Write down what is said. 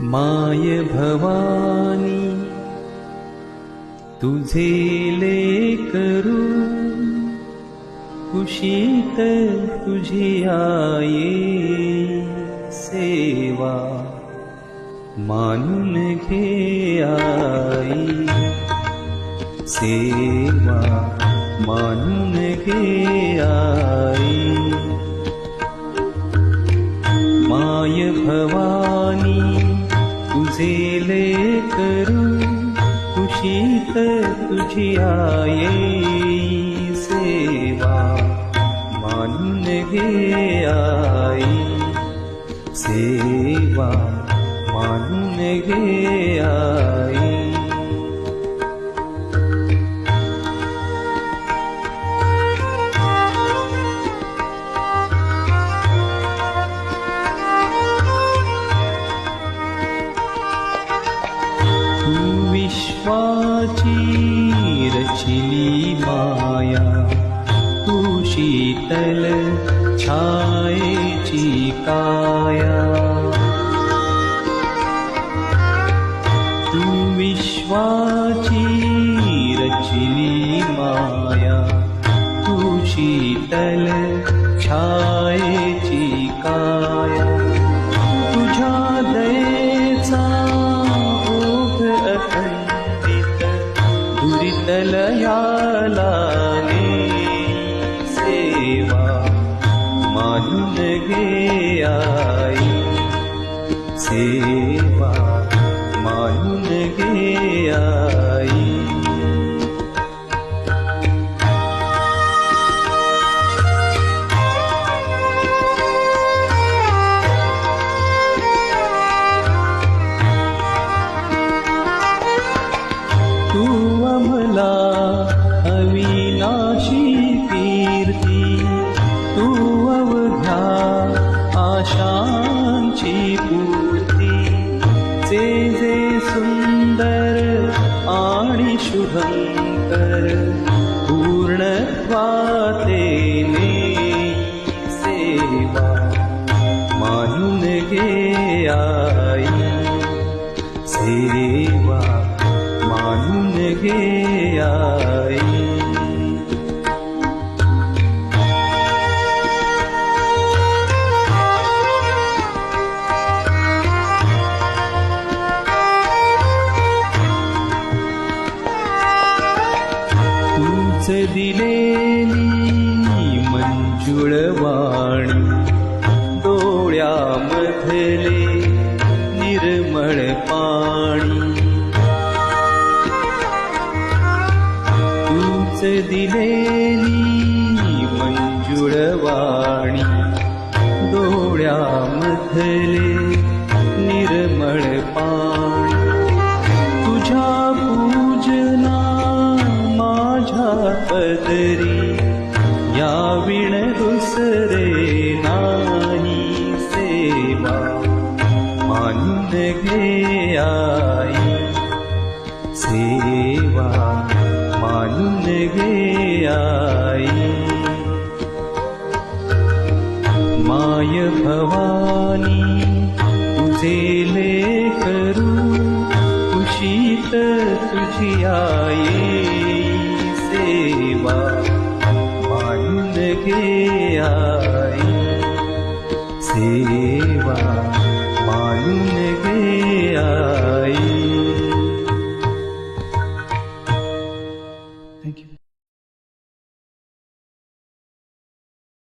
माय भवानी तुझे लेकरू कुशीत तुझी आये सेवा मानून घे आई सेवा मानून घे आई। माय भवानी तुझे लेकरू कुशीत तुझी आये सेवा। मानून घे आई सेवा मानून घे आई विश्वाची रचिली माया तू शीतल छायेची काया तू विश्वाची रचिली माया तू शीतल छायेची आई सेवा घे आई तू अमला आशांची पूर्ती। जे जे सुंदर आणि शुभंकर घे आई सेवा। मानून घे दिलेली मंजुळवाणी। डोळ्यामधले निर्मळ पाणी। तूच दिलेली मंजुळवाणी। डोळ्यामधले विण दुसरे नाही सेवा मानून घे आई. सेवा मानून घे आई. माय भवानी तुझे लेकरू कुशीत तुझी आये सेवा मानून घे आई सेवा मानून घे आई